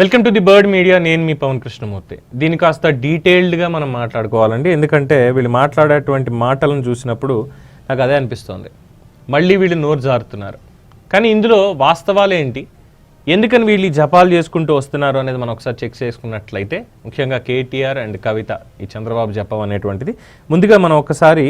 Welcome to the Bird Media. నేను మీ పవన్ కృష్ణమూర్తి. దీని కాస్త డీటెయిల్డ్గా మనం మాట్లాడుకోవాలండి. ఎందుకంటే వీళ్ళు మాట్లాడేటువంటి మాటలను చూసినప్పుడు నాకు అదే అనిపిస్తోంది. మళ్ళీ వీళ్ళు నోరు జారుతున్నారు. కానీ ఇందులో వాస్తవాలు ఏంటి? ఎందుకని వీళ్ళు జపాలు చేసుకుంటూ వస్తున్నారు అనేది మనం ఒకసారి చెక్ చేసుకున్నట్లయితే ముఖ్యంగా కేటీఆర్ అండ్ కవిత ఈ చంద్రబాబు జపం అనేటువంటిది. ముందుగా మనం ఒకసారి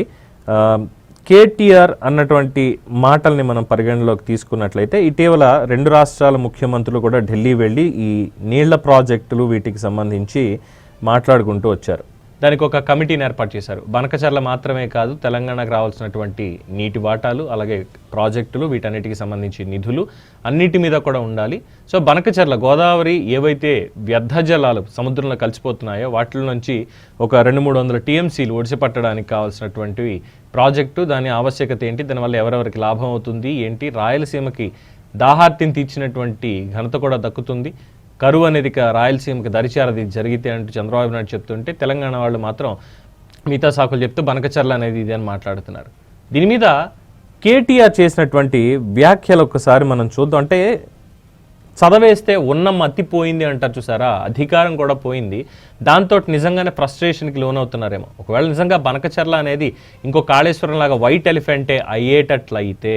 కేటీఆర్ అన్నటువంటి మాటల్ని మనం పరిగణలోకి తీసుకున్నట్లయితే ఇటీవల రెండు రాష్ట్రాల ముఖ్యమంత్రులు కూడా ఢిల్లీ వెళ్ళి ఈ నీళ్ళ ప్రాజెక్టులు వీటికి సంబంధించి మాట్లాడుకుంటూ వచ్చారు. దానికి ఒక కమిటీని ఏర్పాటు చేశారు. బనకచర్ల మాత్రమే కాదు తెలంగాణకు రావాల్సినటువంటి నీటి వాటాలు అలాగే ప్రాజెక్టులు వీటన్నిటికి సంబంధించి నిధులు అన్నిటి మీద కూడా ఉండాలి. సో బనకచర్ల గోదావరి ఏవైతే వ్యర్థ జలాలు సముద్రంలో కలిసిపోతున్నాయో వాటిలో నుంచి ఒక రెండు మూడు వందల టీఎంసీలు ఒడిసిపట్టడానికి కావాల్సినటువంటివి ప్రాజెక్టు దాని ఆవశ్యకత ఏంటి దానివల్ల ఎవరెవరికి లాభం అవుతుంది ఏంటి రాయలసీమకి దాహార్తిని తీర్చినటువంటి ఘనత కూడా దక్కుతుంది. కరువు అనేది ఇక రాయలసీమకి దరిచారది జరిగితే అంటూ చంద్రబాబు నాయుడు చెప్తుంటే తెలంగాణ వాళ్ళు మాత్రం మిగతా సాకులు చెప్తూ బనకచర్ల అనేది ఇది అని మాట్లాడుతున్నారు. దీని మీద కేటీఆర్ చేసినటువంటి వ్యాఖ్యలు ఒక్కసారి మనం చూద్దాం. అంటే చదవేస్తే ఉన్న మతి పోయింది అంటారు చూసారా? అధికారం కూడా పోయింది. దాంతో నిజంగానే ఫ్రస్ట్రేషన్కి లోనవుతున్నారేమో. ఒకవేళ నిజంగా బనకచర్ల అనేది ఇంకో కాళేశ్వరం లాగా వైట్ ఎలిఫెంటే అయ్యేటట్లయితే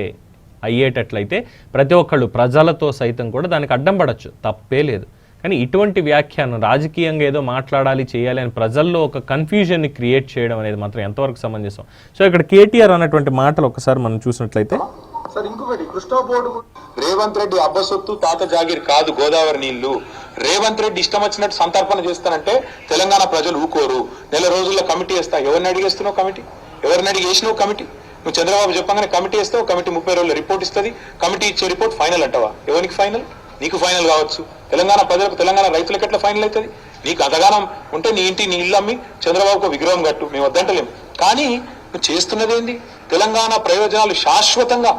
అయ్యేటట్లయితే ప్రతి ఒక్కళ్ళు ప్రజలతో సైతం కూడా దానికి అడ్డం పడచ్చు. తప్పే లేదు. కానీ ఇటువంటి వ్యాఖ్యానం రాజకీయంగా ఏదో మాట్లాడాలి చేయాలి అని ప్రజల్లో ఒక కన్ఫ్యూజన్ని క్రియేట్ చేయడం అనేది మాత్రం ఎంతవరకు సమంజసం? సో ఇక్కడ కేటీఆర్ అన్నటువంటి మాటలు ఒకసారి మనం చూసినట్లయితే సార్ ఇంకొకటి కృష్ణా బోర్డు రేవంత్ రెడ్డి అబ్బసొత్తు తాత జాగీర్ కాదు గోదావరి నీళ్ళు. రేవంత్ రెడ్డి ఇష్టం వచ్చినట్టు సంతర్పణ చేస్తానంటే తెలంగాణ ప్రజలు ఊకోరు. నెల రోజుల్లో కమిటీ వేస్తా. ఎవరిని అడిగేస్తున్నావు కమిటీ? ఎవరిని అడిగేసినావు కమిటీ? నువ్వు చంద్రబాబు చెప్పగానే కమిటీ వేస్తావు కమిటీ ముప్పై రోజుల్లో రిపోర్ట్ ఇస్తుంది కమిటీ ఇచ్చే రిపోర్ట్ ఫైనల్ అంటావా? ఎవరికి ఫైనల్ నీకు ఫైనల్ కావచ్చు. తెలంగాణ ప్రజలకు తెలంగాణ రైతులకు ఎట్లా ఫైనల్ అవుతుంది? నీకు అంతగానం ఉంటే నీ ఇంటి నీ ఇల్లు అమ్మి చంద్రబాబుకు విగ్రహం కట్టు మేము వద్దంటలేము కానీ నువ్వు చేస్తున్నది ఏంది? తెలంగాణ ప్రయోజనాలు శాశ్వతంగా.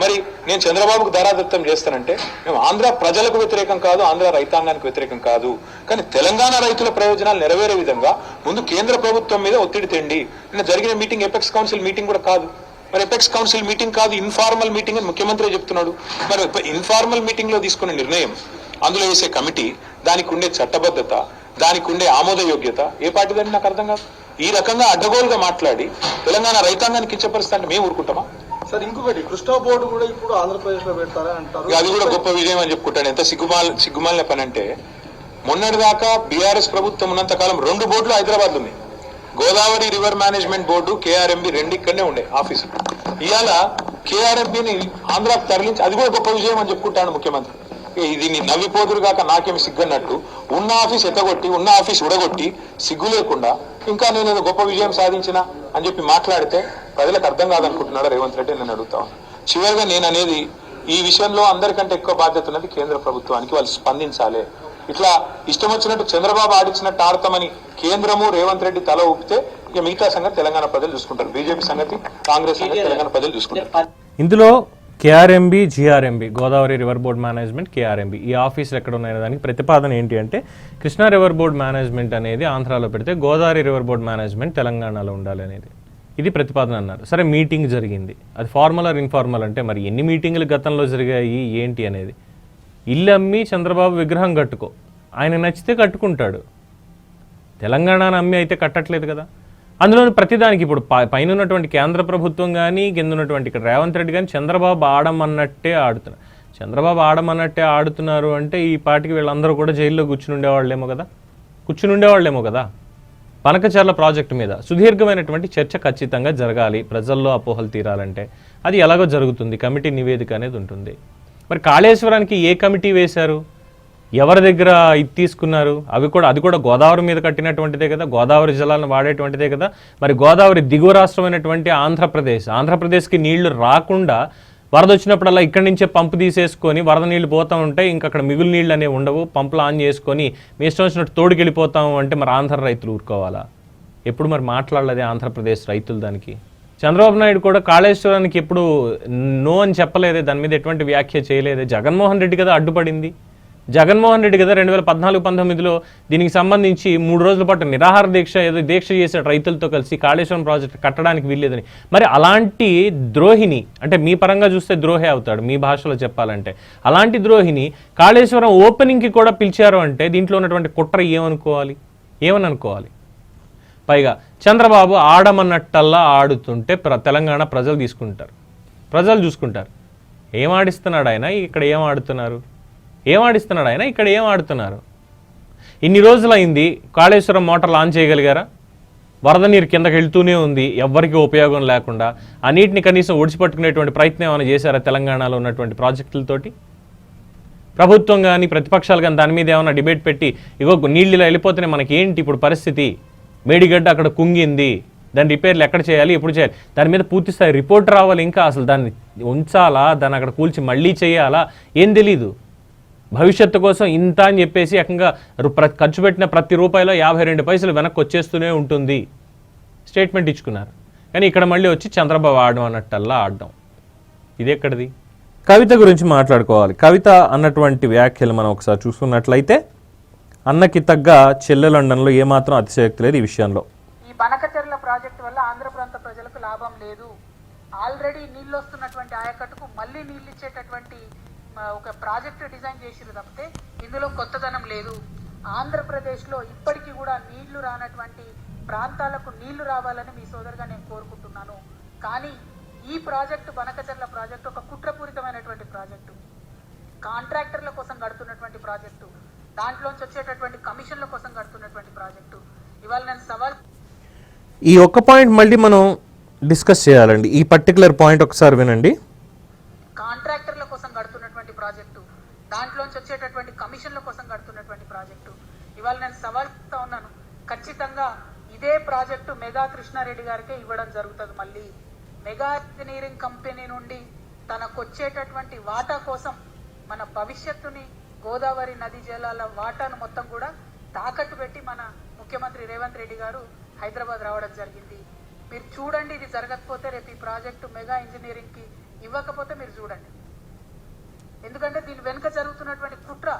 మరి నేను చంద్రబాబుకు ధారాదత్తం చేస్తానంటే మేము ఆంధ్ర ప్రజలకు వ్యతిరేకం కాదు ఆంధ్ర రైతాంగానికి వ్యతిరేకం కాదు. కానీ తెలంగాణ రైతుల ప్రయోజనాలు నెరవేరే విధంగా ముందు కేంద్ర ప్రభుత్వం మీద ఒత్తిడి తెండి. నిన్న జరిగిన మీటింగ్ ఎపెక్స్ కౌన్సిల్ మీటింగ్ కూడా కాదు. మరి ఎపెక్స్ కౌన్సిల్ మీటింగ్ కాదు ఇన్ఫార్మల్ మీటింగ్ అని ముఖ్యమంత్రి చెప్తున్నాడు. మరి ఇన్ఫార్మల్ మీటింగ్లో తీసుకున్న నిర్ణయం అందులో వేసే కమిటీ దానికి ఉండే చట్టబద్ధత దానికి ఉండే ఆమోదయోగ్యత ఏ పార్టీదని నాకు అర్థం కాదు. ఈ రకంగా అడ్డగోలుగా మాట్లాడి తెలంగాణ రైతాంగానికి కించపరుస్తా అంటే మేము ఊరుకుంటామా? సార్ ఇంకొకటి కృష్ణా బోర్డు కూడా ఇప్పుడు ఆంధ్రప్రదేశ్లో పెడతారా అంటారు. అది కూడా గొప్ప విజయం అని చెప్పుకుంటాను. ఎంత సిగ్గుమాల సిగ్గుమాలిన పని అంటే మొన్నటిదాకా బీఆర్ఎస్ ప్రభుత్వం ఉన్నంత కాలం రెండు బోర్డులు హైదరాబాద్ ఉన్నాయి. Godavari river management board KRMB రెండు ఇక్కడనే ఉండే ఆఫీసు. ఇవాళ కేఆర్ఎంబిని ఆంధ్రాకు తరలించి అది కూడా గొప్ప విజయం అని చెప్పుకుంటాను ముఖ్యమంత్రి. దీన్ని నవ్విపోదురు కాక నాకేమి సిగ్గన్నట్టు. ఉన్న ఆఫీస్ ఎత్తగొట్టి ఉన్న ఆఫీస్ ఉడగొట్టి సిగ్గు లేకుండా ఇంకా నేను ఏదో గొప్ప విజయం సాధించిన అని చెప్పి మాట్లాడితే ప్రజలకు అర్థం కాదనుకుంటున్నాడు రేవంత్ రెడ్డి నేను అడుగుతా చివరిగా నేను అనేది ఈ విషయంలో అందరికంటే ఎక్కువ బాధ్యత ఉన్నది కేంద్ర ప్రభుత్వానికి వాళ్ళు స్పందించాలి. ఇట్లా ఇష్టం వచ్చినట్టు చంద్రబాబు ఆడిచ్చినట్టు ఆడతామని కేంద్రము రేవంత్ రెడ్డి తల ఊపితే ఇక మిగతా సంగతి తెలంగాణ ప్రజలు చూసుకుంటారు. బీజేపీ సంగతి కాంగ్రెస్ సంగతి తెలంగాణ ప్రజలు చూసుకుంటారు. ఇందులో KRMB GRMB Godavari river board management KRMB. ఈ ఆఫీసులు ఎక్కడ ఉన్నాయనే దానికి ప్రతిపాదన ఏంటి అంటే కృష్ణా రివర్ బోర్డ్ మేనేజ్మెంట్ అనేది ఆంధ్రాలో పెడితే గోదావరి రివర్ బోర్డ్ మేనేజ్మెంట్ తెలంగాణలో ఉండాలి అనేది. ఇది ప్రతిపాదన అన్నారు. సరే మీటింగ్ జరిగింది. అది ఫార్మల్ ఆర్ ఇన్ఫార్మల్ అంటే మరి ఎన్ని మీటింగ్లు గతంలో జరిగాయి ఏంటి అనేది. ఇల్లు అమ్మి చంద్రబాబు విగ్రహం కట్టుకో. ఆయన నచ్చితే కట్టుకుంటాడు. తెలంగాణను అమ్మి అయితే కట్టట్లేదు కదా. అందులో ప్రతిదానికి ఇప్పుడు ప- పైన ఉన్నటువంటి కేంద్ర ప్రభుత్వం కానీ కింద ఉన్నటువంటి ఇక్కడ రేవంత్ రెడ్డి కానీ చంద్రబాబు ఆడమన్నట్టే ఆడుతున్నారు. చంద్రబాబు ఆడమన్నట్టే ఆడుతున్నారు అంటే ఈ పాటికి వీళ్ళందరూ కూడా జైల్లో కూర్చుని ఉండేవాళ్ళేమో కదా. కూర్చుని ఉండేవాళ్ళేమో కదా. పనకచర్ల ప్రాజెక్టు మీద సుదీర్ఘమైనటువంటి చర్చ ఖచ్చితంగా జరగాలి. ప్రజల్లో అపోహలు తీరాలంటే అది ఎలాగో జరుగుతుంది. కమిటీ నివేదిక అనేది ఉంటుంది. మరి కాళేశ్వరానికి ఏ కమిటీ వేశారు? ఎవరి దగ్గర ఇది తీసుకున్నారు? అవి కూడా అది కూడా గోదావరి మీద కట్టినటువంటిదే కదా? గోదావరి జలాలను వాడేటువంటిదే కదా? మరి గోదావరి దిగువ రాష్ట్రమైనటువంటి ఆంధ్రప్రదేశ్ ఆంధ్రప్రదేశ్కి నీళ్ళు రాకుండా వరద వచ్చినప్పుడల్లా ఇక్కడి నుంచే పంపు తీసేసుకొని వరద నీళ్ళు పోతూ ఉంటాయి. ఇంకా అక్కడ మిగులు నీళ్ళు అనేవి ఉండవు. పంపులు ఆన్ చేసుకొని మీ ఇష్టం వచ్చినట్టు తోడుకెళ్ళిపోతాము అంటే మరి ఆంధ్ర రైతులు ఊరుకోవాలా? ఎప్పుడు మరి మాట్లాడలేదే ఆంధ్రప్రదేశ్ రైతులు దానికి? చంద్రబాబు నాయుడు కూడా కాళేశ్వరానికి ఎప్పుడు నో అని చెప్పలేదే దాని మీద ఎటువంటి వ్యాఖ్య చేయలేదే. జగన్మోహన్ రెడ్డి కదా అడ్డుపడింది. జగన్మోహన్ రెడ్డి కదా రెండు వేల పద్నాలుగు పంతొమ్మిదిలో దీనికి సంబంధించి మూడు రోజుల పాటు నిరాహార దీక్ష ఏదో దీక్ష చేసే రైతులతో కలిసి కాళేశ్వరం ప్రాజెక్ట్ కట్టడానికి వీల్లేదని. మరి అలాంటి ద్రోహిని అంటే మీ పరంగా చూస్తే ద్రోహి అవుతాడు మీ భాషలో చెప్పాలంటే. అలాంటి ద్రోహిని కాళేశ్వరం ఓపెనింగ్కి కూడా పిలిచారు అంటే దీంట్లో ఉన్నటువంటి కుట్ర ఏమనుకోవాలి? ఏమని అనుకోవాలి? పైగా చంద్రబాబు ఆడమన్నట్టల్లా ఆడుతుంటే ప్ర తెలంగాణ ప్రజలు తీసుకుంటారు. ప్రజలు చూసుకుంటారు. ఏం ఆడిస్తున్నాడు ఆయన? ఇక్కడ ఏం ఆడుతున్నారు? ఏం ఆడిస్తున్నాడు ఆయన? ఇక్కడ ఏం ఆడుతున్నారు? ఇన్ని రోజులైంది కాళేశ్వరం మోటార్ లాంచ్ చేయగలిగారా? వరద నీరు కిందకి వెళ్తూనే ఉంది. ఎవ్వరికీ ఉపయోగం లేకుండా. ఆ నీటిని కనీసం ఒడిచిపట్టుకునేటువంటి ప్రయత్నం ఏమైనా చేశారా తెలంగాణలో ఉన్నటువంటి ప్రాజెక్టులతోటి? ప్రభుత్వం కానీ ప్రతిపక్షాలు కానీ దాని మీద ఏమైనా డిబేట్ పెట్టి ఇగో నీళ్ళు ఇలా వెళ్ళిపోతేనే మనకి ఏంటి ఇప్పుడు పరిస్థితి? మేడిగడ్డ అక్కడ కుంగింది. దాని రిపేర్లు ఎక్కడ చేయాలి ఎప్పుడు చేయాలి? దాని మీద పూర్తి స్థాయి రిపోర్ట్ రావాలి ఇంకా అసలు. దాన్ని ఉంచాలా? దాన్ని అక్కడ కూల్చి మళ్ళీ చేయాలా? ఏం తెలీదు. భవిష్యత్తు కోసం ఇంత అని చెప్పేసి ఏకంగా ప్ర- ఖర్చు పెట్టిన ప్రతి రూపాయలో యాభై రెండు పైసలు వెనక్కి వచ్చేస్తూనే ఉంటుంది. స్టేట్మెంట్ ఇచ్చుకున్నారు. కానీ ఇక్కడ మళ్ళీ వచ్చి చంద్రబాబు ఆడడం అన్నట్టల్లా ఆడడం. ఇది ఎక్కడిది? కవిత గురించి మాట్లాడుకోవాలి. కవిత అన్నటువంటి వ్యాఖ్యలు మనం ఒకసారి చూసుకున్నట్లయితే అన్నకి తగ్గ చెల్లె లండన్లో ఏమాత్రం అతిశయక్తి లేదు ఈ విషయంలో. ఈ బనకచెర్ల ప్రాజెక్టు వల్ల ఆంధ్ర ప్రాంత ప్రజలకు లాభం లేదు. ఆల్రెడీ నీళ్ళు వస్తున్నటువంటి ఆయకట్టుకు మళ్ళీ నీళ్ళు ఇచ్చేటటువంటి ఒక ప్రాజెక్ట్ డిజైన్ చేసిరు తప్పితే ఇందులో కొత్తదనం లేదు. ఆంధ్రప్రదేశ్లో ఇప్పటికీ కూడా నీళ్ళు రానటువంటి ప్రాంతాలకు నీళ్ళు రావాలని మీ సోదరుగా నేను కోరుకుంటున్నాను. కానీ ఈ ప్రాజెక్టు బనకచెర్ల ప్రాజెక్టు ఒక కుట్రపూరితమైనటువంటి ప్రాజెక్టు. కాంట్రాక్టర్ల కోసం కడుతున్నటువంటి ప్రాజెక్టు. దాంట్లోంచి వచ్చేటటువంటి కమిషన్ల కోసం కడుతున్నటువంటి ప్రాజెక్టు. ఇవాళ నేను సవాల్ ఈ ఒక్క పాయింట్ మళ్ళీ మనం డిస్కస్ చేయాలండి. ఈ పర్టికులర్ పాయింట్ ఒకసారి వినండి. కాంట్రాక్టర్ల కోసం కడుతున్నటువంటి ప్రాజెక్టు దాంట్లోంచి వచ్చేటటువంటి కమిషన్ల కోసం కడుతున్నటువంటి ప్రాజెక్టు. ఇవాళ నేను సవాల్ చేస్తా ఉన్నాను. ఖచ్చితంగా ఇదే ప్రాజెక్టు మెగా కృష్ణారెడ్డి గారికే ఇవ్వడం జరుగుతుంది మళ్ళీ. మెగా ఇంజనీరింగ్ కంపెనీ నుండి తనకు వచ్చేటటువంటి వాటా కోసం మన భవిష్యత్తుని గోదావరి నది జలాల వాటాను మొత్తం కూడా తాకట్టు పెట్టి మన ముఖ్యమంత్రి రేవంత్ రెడ్డి గారు హైదరాబాద్ రావడం జరిగింది. మీరు చూడండి ఇది జరగకపోతే రేపు ఈ ప్రాజెక్టు మెగా ఇంజనీరింగ్కి ఇవ్వకపోతే మీరు చూడండి. ఎందుకంటే దీని వెనుక జరుగుతున్నటువంటి కుట్ర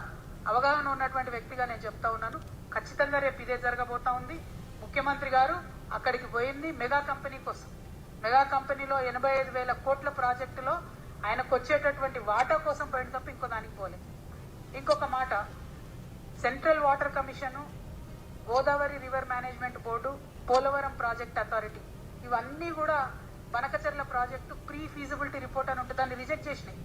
అవగాహన ఉన్నటువంటి వ్యక్తిగా నేను చెప్తా ఉన్నాను. ఖచ్చితంగా రేపు ఇదే జరగబోతా ఉంది. ముఖ్యమంత్రి గారు అక్కడికి పోయింది మెగా కంపెనీ కోసం. మెగా కంపెనీలో ఎనభై ఐదు వేల కోట్ల ప్రాజెక్టులో ఆయనకు వచ్చేటటువంటి వాటా కోసం పోయిన తప్ప ఇంకో దానికి పోలేదు. ఇంకొక మాట. Central water commission Godavari river management board Polavaram project authority. ఇవన్నీ కూడా Vanakacherla project pre feasibility report అని ఉంటుంది దాన్ని రిజెక్ట్ చేసినాయి.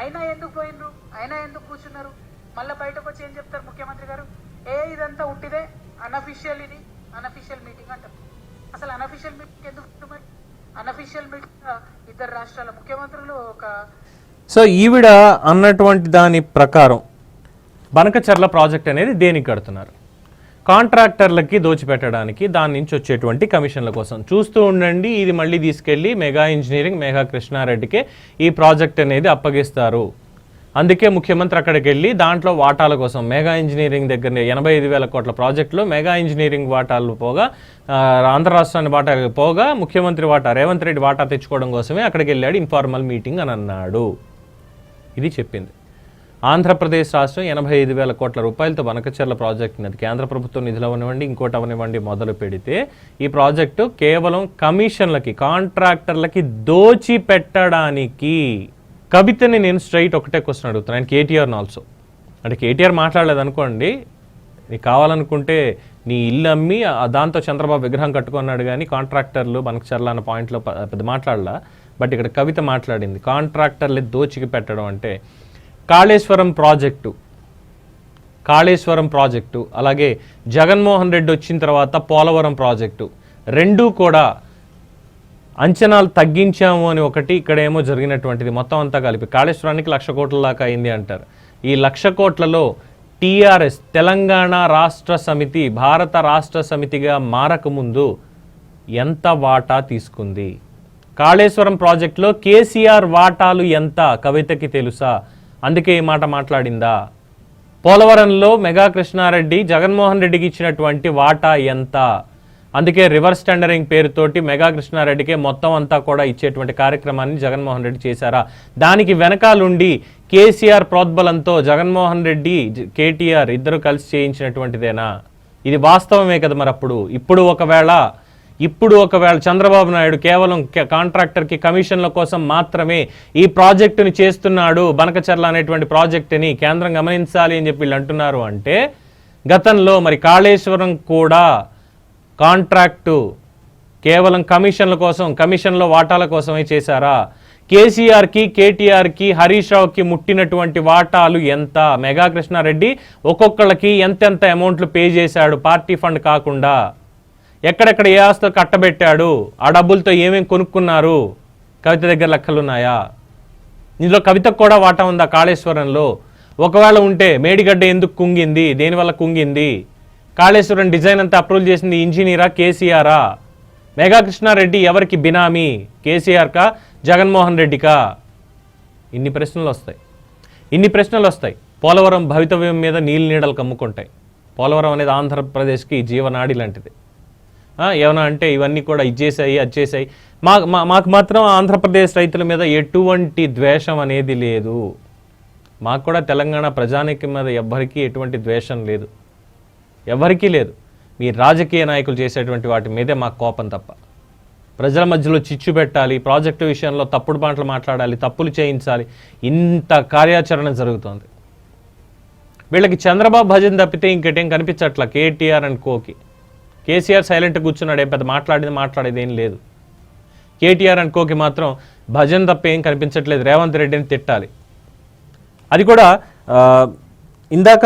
అయినా ఎందుకు పోయినరు? అయినా ఎందుకు కూర్చున్నారు? మళ్ళీ బయటకు వచ్చి ఏం చెప్తారు ముఖ్యమంత్రి గారు? ఏ ఇదంతా ఉట్టిదే? అనఫిషియల్ ఇది. అనఫిషియల్ మీటింగ్ అంటారు. అసలు అనఫిషియల్ మీటింగ్ ఎందుకు ఉంటుంది మరి? అనఫిషియల్ మీటింగ్ ఇద్దరు రాష్ట్రాల ముఖ్యమంత్రులు ఒక సో ఈవిడ అన్నటువంటి దాని ప్రకారం బనకచర్ల ప్రాజెక్ట్ అనేది దేనికి కడుతున్నారు? కాంట్రాక్టర్లకి దోచిపెట్టడానికి దాని నుంచి వచ్చేటువంటి కమిషన్ల కోసం. చూస్తూ ఉండండి ఇది మళ్ళీ తీసుకెళ్ళి మెగా ఇంజనీరింగ్ మెగా కృష్ణారెడ్డికే ఈ ప్రాజెక్ట్ అనేది అప్పగిస్తారు. అందుకే ముఖ్యమంత్రి అక్కడికి వెళ్ళి దాంట్లో వాటాల కోసం మెగా ఇంజనీరింగ్ దగ్గర ఎనభై ఐదు వేల కోట్ల ప్రాజెక్టులో మెగా ఇంజనీరింగ్ వాటాలు పోగా ఆంధ్ర రాష్ట్రాన్ని వాటా పోగా ముఖ్యమంత్రి వాటా రేవంత్ రెడ్డి వాటా తెచ్చుకోవడం కోసమే అక్కడికి వెళ్ళాడు ఇన్ఫార్మల్ మీటింగ్ అని అన్నాడు. ఇది చెప్పింది. ఆంధ్రప్రదేశ్ రాష్ట్రం ఎనభై ఐదు వేల కోట్ల రూపాయలతో వనకచర్ల ప్రాజెక్ట్ అది కేంద్ర ప్రభుత్వం నిధులు అవనివ్వండి ఇంకోటి అవనివ్వండి మొదలు పెడితే ఈ ప్రాజెక్టు కేవలం కమిషన్లకి కాంట్రాక్టర్లకి దోచి పెట్టడానికి కవితని నేను స్ట్రైట్ ఒకటే క్వశ్చన్ అడుగుతున్నాను కేటీఆర్ని ఆల్సో అంటే కేటీఆర్ మాట్లాడలేదు అనుకోండి నీకు కావాలనుకుంటే నీ ఇల్లు అమ్మి దాంతో చంద్రబాబు విగ్రహం కట్టుకున్నాడు కానీ కాంట్రాక్టర్లు మనకు చర్ల అన్న పాయింట్లో పెద్ద మాట్లాడలా. బట్ ఇక్కడ కవిత మాట్లాడింది కాంట్రాక్టర్లు దోచికి పెట్టడం అంటే కాళేశ్వరం ప్రాజెక్టు. కాళేశ్వరం ప్రాజెక్టు. అలాగే జగన్మోహన్ రెడ్డి వచ్చిన తర్వాత పోలవరం ప్రాజెక్టు. రెండూ కూడా అంచనాలు తగ్గించాము అని ఒకటి ఇక్కడేమో జరిగినటువంటిది. మొత్తం అంతా కలిపి కాళేశ్వరానికి లక్ష కోట్ల దాకా అయింది అంటారు. ఈ లక్ష కోట్లలో టీఆర్ఎస్ తెలంగాణ రాష్ట్ర సమితి భారత రాష్ట్ర సమితిగా మారకముందు ఎంత వాటా తీసుకుంది? కాళేశ్వరం ప్రాజెక్టులో కేసీఆర్ వాటాలు ఎంత? కవితకి తెలుసా? అందుకే ఈ మాట మాట్లాడిందా? పోలవరంలో మెగా కృష్ణారెడ్డి జగన్మోహన్ రెడ్డికి ఇచ్చినటువంటి వాటా ఎంత? అందుకే రివర్స్ టెండరింగ్ పేరుతోటి మెగా కృష్ణారెడ్డికే మొత్తం అంతా కూడా ఇచ్చేటువంటి కార్యక్రమాన్ని జగన్మోహన్ రెడ్డి చేశారా? దానికి వెనకాలుండి కేసీఆర్ ప్రోద్బలంతో జగన్మోహన్ రెడ్డి కేటీఆర్ ఇద్దరు కలిసి చేయించినటువంటిదేనా? ఇది వాస్తవమే కదా మరి అప్పుడు ఇప్పుడు ఒకవేళ ఇప్పుడు ఒకవేళ చంద్రబాబు నాయుడు కేవలం క- కాంట్రాక్టర్కి కమిషన్ల కోసం మాత్రమే ఈ ప్రాజెక్టుని చేస్తున్నాడు బనకచర్ల అనేటువంటి ప్రాజెక్టుని కేంద్రం గమనించాలి అని చెప్పి వీళ్ళు అంటున్నారు అంటే గతంలో మరి కాళేశ్వరం కూడా కాంట్రాక్టు కేవలం కమిషన్ల కోసం కమిషన్లో వాటాల కోసమే చేశారా? కేసీఆర్కి కేటీఆర్కి హరీష్ రావుకి ముట్టినటువంటి వాటాలు ఎంత? మెగా కృష్ణారెడ్డి ఒక్కొక్కళ్ళకి ఎంతెంత అమౌంట్లు పే చేశాడు? పార్టీ ఫండ్ కాకుండా. ఎక్కడెక్కడ ఏ ఆస్తులు కట్టబెట్టాడు ఆ డబ్బులతో ఏమేమి కొనుక్కున్నారు కవిత దగ్గర లెక్కలున్నాయా ఇందులో కవితకు కూడా వాటా ఉందా కాళేశ్వరంలో? ఒకవేళ ఉంటే మేడిగడ్డ ఎందుకు కుంగింది? దేనివల్ల కుంగింది? కాళేశ్వరం డిజైన్ అంతా అప్రూవల్ చేసింది ఇంజనీరా కేసీఆరా? మెగా కృష్ణారెడ్డి ఎవరికి బినామీ? కేసీఆర్కా? జగన్మోహన్ రెడ్డికా? ఇన్ని ప్రశ్నలు వస్తాయి. ఇన్ని ప్రశ్నలు వస్తాయి. పోలవరం భవితవ్యం మీద నీళ్ళు నీడలు కమ్ముకుంటాయి. పోలవరం అనేది ఆంధ్రప్రదేశ్కి జీవనాడి లాంటిది. ఏమైనా అంటే ఇవన్నీ కూడా ఇచ్చేసాయి అది చేసాయి. మా మా- మాకు మాత్రం ఆంధ్రప్రదేశ్ రైతుల మీద ఎటువంటి ద్వేషం అనేది లేదు. మాకు కూడా తెలంగాణ ప్రజానికి మీద ఎవ్వరికీ ఎటువంటి ద్వేషం లేదు. ఎవరికీ లేదు. మీ రాజకీయ నాయకులు చేసేటువంటి వాటి మీదే మాకు కోపం తప్ప. ప్రజల మధ్యలో చిచ్చు పెట్టాలి ప్రాజెక్టు విషయంలో తప్పుడు మాటలు మాట్లాడాలి తప్పులు చేయించాలి. ఇంత కార్యాచరణ జరుగుతోంది. వీళ్ళకి చంద్రబాబు భజన్ తప్పితే ఇంకటేం కనిపించట్ల? కేటీఆర్ అండ్ కోకి. కేసీఆర్ సైలెంట్ కూర్చున్నాడు ఏం పెద్ద మాట్లాడేది మాట్లాడేది ఏం లేదు. కేటీఆర్ అనుకోకి కోకి మాత్రం భజన్ తప్ప ఏం కనిపించట్లేదు. రేవంత్ రెడ్డిని తిట్టాలి. అది కూడా ఇందాక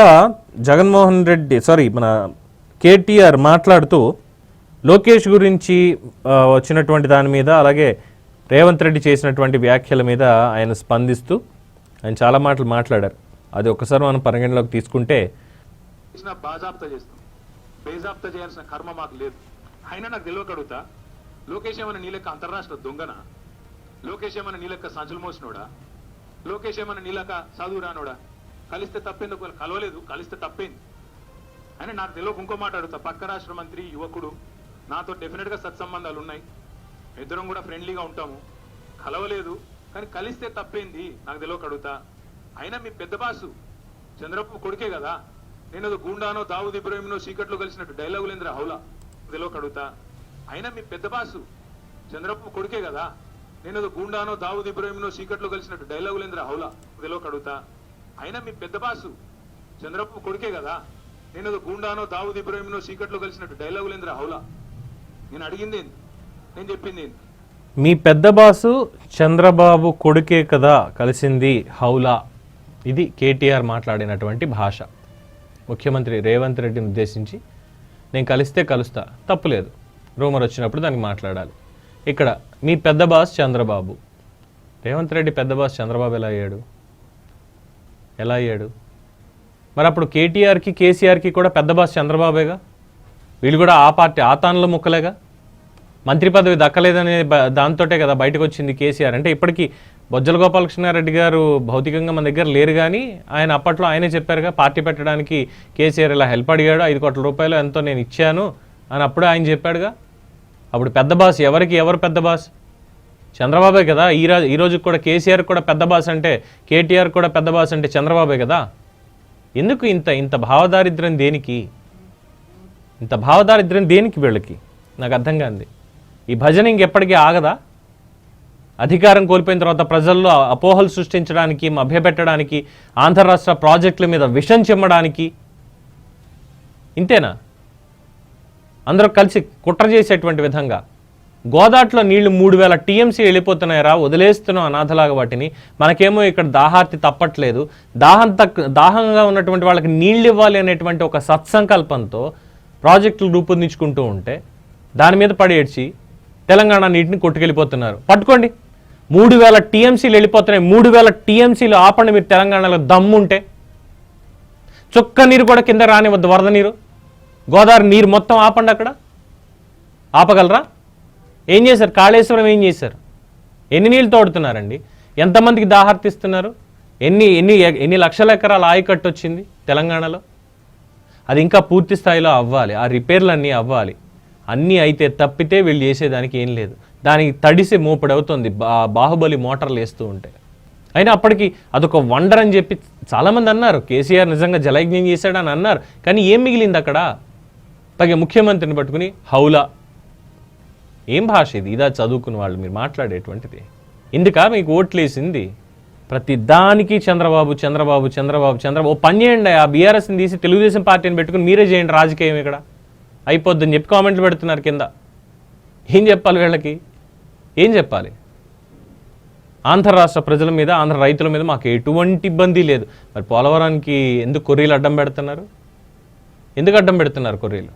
జగన్మోహన్ రెడ్డి సారీ మన కేటీఆర్ మాట్లాడుతూ లోకేష్ గురించి వచ్చినటువంటి దాని మీద అలాగే రేవంత్ రెడ్డి చేసినటువంటి వ్యాఖ్యల మీద ఆయన స్పందిస్తూ ఆయన చాలా మాటలు మాట్లాడారు. అది ఒక్కసారి మనం పరిగణలోకి తీసుకుంటే చేసిన చేస్తాం పేజాప్త చేయాల్సిన కర్మ మాకు లేదు. అయినా నాకు తెలియక అడుగుతా లోకేష్ ఏమైనా నీలెక్క అంతర్రాష్ట్ర దొంగనా? లోకేష్ ఏమైనా నీలెక్క సంచులు మోసినోడా? లోకేష్ ఏమైనా నీలక చదువు రానోడా? కలిస్తే తప్పేందుకు కలవలేదు కలిస్తే తప్పేంది? అని నాకు తెలియక ఇంకో మాట అడుగుతా పక్క రాష్ట్ర మంత్రి యువకుడు నాతో డెఫినెట్గా సత్సంబంధాలు ఉన్నాయి. ఇద్దరం కూడా ఫ్రెండ్లీగా ఉంటాము. కలవలేదు కానీ కలిస్తే తప్పేంది? నాకు తెలియక అడుగుతా. అయినా మీ పెద్ద బాసు చంద్రబాబు కొడుకే కదా? నేను గూండానో దావుద్ ఇబ్రాహింనో చీకట్లో కలిసినట్టు డైలాగులు ఏంద్రా హౌలా? ఇదిలో కడుగుతా అయినా మీ పెద్ద బాసు చంద్రబాబు కొడుకే కదా? నేను గూండానో దావుద్ ఇబ్రాహింనో చీకట్లో కలిసినట్టు డైలాగులు ఏంద్రా హౌలా? ఇదిలో కడుగుతా అయినా మీ పెద్ద బాసు చంద్రబాబు కొడుకే కదా? నేను గూండానో దావుద్ ఇబ్రాహింనో చీకట్లో కలిసినట్టు డైలాగులు ఏంద్రా హౌలా? నేను అడిగింది ఏంది? నేను చెప్పింది ఏంది? మీ పెద్ద బాసు చంద్రబాబు కొడుకే కదా కలిసింది హౌలా? ఇది కేటీఆర్ మాట్లాడినటువంటి భాష. ముఖ్యమంత్రి రేవంత్ రెడ్డిని ఉద్దేశించి నేను కలిస్తే కలుస్తా తప్పులేదు రూమర్ వచ్చినప్పుడు దానికి మాట్లాడాలి. ఇక్కడ మీ పెద్ద బాస్ చంద్రబాబు. రేవంత్ రెడ్డి పెద్ద బాస్ చంద్రబాబు ఎలా అయ్యాడు? ఎలా అయ్యాడు? మరి అప్పుడు కేటీఆర్కి కేసీఆర్కి కూడా పెద్ద బాస్ చంద్రబాబేగా? వీళ్ళు కూడా ఆ పార్టీ ఆ తానులో ముక్కలేగా? మంత్రి పదవి దక్కలేదనే దాంతోటే కదా బయటకు వచ్చింది కేసీఆర్. అంటే ఇప్పటికీ బొజ్జల గోపాలకృష్ణారెడ్డి గారు భౌతికంగా మన దగ్గర లేరు కానీ ఆయన అప్పట్లో ఆయనే చెప్పారుగా పార్టీ పెట్టడానికి కేసీఆర్ ఇలా హెల్ప్ అడిగాడు ఐదు కోట్ల రూపాయలు ఎంతో నేను ఇచ్చాను అని అప్పుడే ఆయన చెప్పాడుగా. అప్పుడు పెద్ద బాస్ ఎవరికి? ఎవరు పెద్ద బాస్? చంద్రబాబే కదా. ఈ రోజు ఈ రోజు కూడా కేసీఆర్ కూడా పెద్ద బాస్ అంటే కేటీఆర్ కూడా పెద్ద బాస్ అంటే చంద్రబాబే కదా. ఎందుకు ఇంత ఇంత భావదారిద్ర్యం దేనికి? ఇంత భావదారిద్ర్యం దేనికి వీళ్ళకి? నాకు అర్థం కాంది. ఈ భజన ఇంకెప్పటికీ ఆగదా? అధికారం కోల్పోయిన తర్వాత ప్రజల్లో అపోహలు సృష్టించడానికి మభ్యపెట్టడానికి ఆంధ్ర రాష్ట్ర ప్రాజెక్టుల మీద విషం చిమ్మడానికి. ఇంతేనా? అందరూ కలిసి కుట్ర చేసేటువంటి విధంగా. గోదాట్లో నీళ్ళు మూడు వేల టీఎంసీ వెళ్ళిపోతున్నాయరా వదిలేస్తున్నాం అనాథలాగా వాటిని. మనకేమో ఇక్కడ దాహార్తి తప్పట్లేదు. దాహం తక్ దాహంగా ఉన్నటువంటి వాళ్ళకి నీళ్ళు ఇవ్వాలి అనేటువంటి ఒక సత్సంకల్పంతో ప్రాజెక్టులు రూపొందించుకుంటూ ఉంటే దాని మీద పడేడ్చి తెలంగాణ నీటిని కొట్టుకెళ్ళిపోతున్నారు. పట్టుకోండి. మూడు వేల టీఎంసీలు వెళ్ళిపోతున్నాయి. మూడు వేల టీఎంసీలు ఆపండి మీరు తెలంగాణలో దమ్ముంటే. చుక్క నీరు కూడా కింద రానివద్దు వరద నీరు. గోదావరి నీరు మొత్తం ఆపండి అక్కడ. ఆపగలరా? ఏం చేశారు? కాళేశ్వరం ఏం చేశారు? ఎన్ని నీళ్ళు తోడుతున్నారండి? ఎంతమందికి దాహర్తిస్తున్నారు ఎన్ని ఎన్ని ఎన్ని లక్షల ఎకరాల ఆయకట్టు వచ్చింది తెలంగాణలో? అది ఇంకా పూర్తి స్థాయిలో అవ్వాలి. ఆ రిపేర్లు అన్నీ అవ్వాలి. అన్నీ అయితే తప్పితే వీళ్ళు చేసేదానికి ఏం లేదు. దానికి తడిసి మోపడవుతుంది. బా బాహుబలి మోటార్లు వేస్తూ ఉంటే. అయినా అప్పటికి అదొక వండర్ అని చెప్పి చాలామంది అన్నారు. కేసీఆర్ నిజంగా జలయజ్ఞం చేశాడని అన్నారు. కానీ ఏం మిగిలింది అక్కడ? పైగా ముఖ్యమంత్రిని పట్టుకుని హౌలా. ఏం భాష ఇది? ఇదా చదువుకున్న వాళ్ళు మీరు మాట్లాడేటువంటిది. ఇందుక మీకు ఓట్లేసింది? ప్రతి దానికి చంద్రబాబు చంద్రబాబు చంద్రబాబు చంద్రబాబు. ఓ పని చేయండి ఆ బీఆర్ఎస్ని తీసి తెలుగుదేశం పార్టీని పెట్టుకుని మీరే చేయండి. రాజకీయం ఇక్కడ. అయిపోద్దని చెప్పి కామెంట్లు పెడుతున్నారు కింద. ఏం చెప్పాలి వీళ్ళకి? ఏం చెప్పాలి? ఆంధ్ర రాష్ట్ర ప్రజల మీద ఆంధ్ర రైతుల మీద మాకు ఎటువంటి ఇబ్బంది లేదు. మరి పోలవరానికి ఎందుకు కొర్రీలు అడ్డం పెడుతున్నారు? ఎందుకు అడ్డం పెడుతున్నారు కొర్రీలు?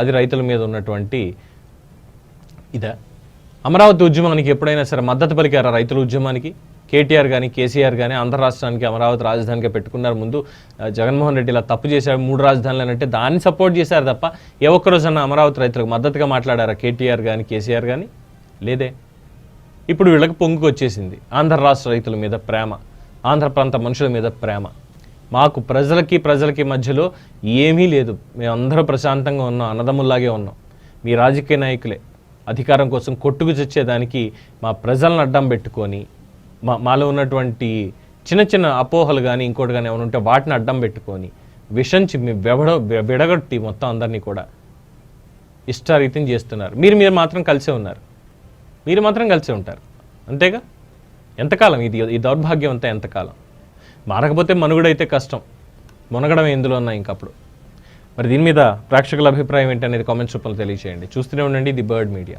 అది రైతుల మీద ఉన్నటువంటి ఇదా. అమరావతి ఉద్యమానికి ఎప్పుడైనా సరే మద్దతు పలికారా రైతుల ఉద్యమానికి? కేటీఆర్ కానీ కేసీఆర్ కానీ ఆంధ్ర రాష్ట్రానికి అమరావతి రాజధానిగా పెట్టుకున్నారు ముందు జగన్మోహన్ రెడ్డి ఇలా తప్పు చేశారు మూడు రాజధానులు అంటే దాన్ని సపోర్ట్ చేశారు తప్ప ఏ ఒక్కరోజన్న అమరావతి రైతులకు మద్దతుగా మాట్లాడారా? కేటీఆర్ కానీ కేసీఆర్ కానీ లేదే. ఇప్పుడు వీళ్ళకి పొంగుకు వచ్చేసింది. ఆంధ్ర రాష్ట్ర రైతుల మీద ప్రేమ ఆంధ్ర ప్రాంత మనుషుల మీద ప్రేమ. మాకు ప్రజలకి ప్రజలకి మధ్యలో ఏమీ లేదు. మేమందరూ ప్రశాంతంగా ఉన్నాం అన్నదమ్ముల్లాగే ఉన్నాం. మీ రాజకీయ నాయకులే అధికారం కోసం కొట్టుకు చచ్చేదానికి మా ప్రజలను అడ్డం పెట్టుకొని మాలో ఉన్నటువంటి చిన్న చిన్న అపోహలు కానీ ఇంకోటి కానీ ఏమైనా ఉంటే వాటిని అడ్డం పెట్టుకొని విషంచి చిమ్మి వెబడ విడగొట్టి మొత్తం అందరినీ కూడా ఇష్టారీతం చేస్తున్నారు. మీరు మీరు మాత్రం కలిసే ఉన్నారు. మీరు మాత్రం కలిసే ఉంటారు. అంతేగా? ఎంతకాలం? ఇది ఈ దౌర్భాగ్యం అంతా ఎంతకాలం? మారకపోతే మనుగడైతే కష్టం. మునగడం ఎందులో ఉన్నా ఇంకప్పుడు. మరి దీని మీద ప్రేక్షకుల అభిప్రాయం ఏంటనేది అనేది కామెంట్స్ రూపంలో తెలియజేయండి చూస్తూనే ఉండండి ది బర్డ్ మీడియా.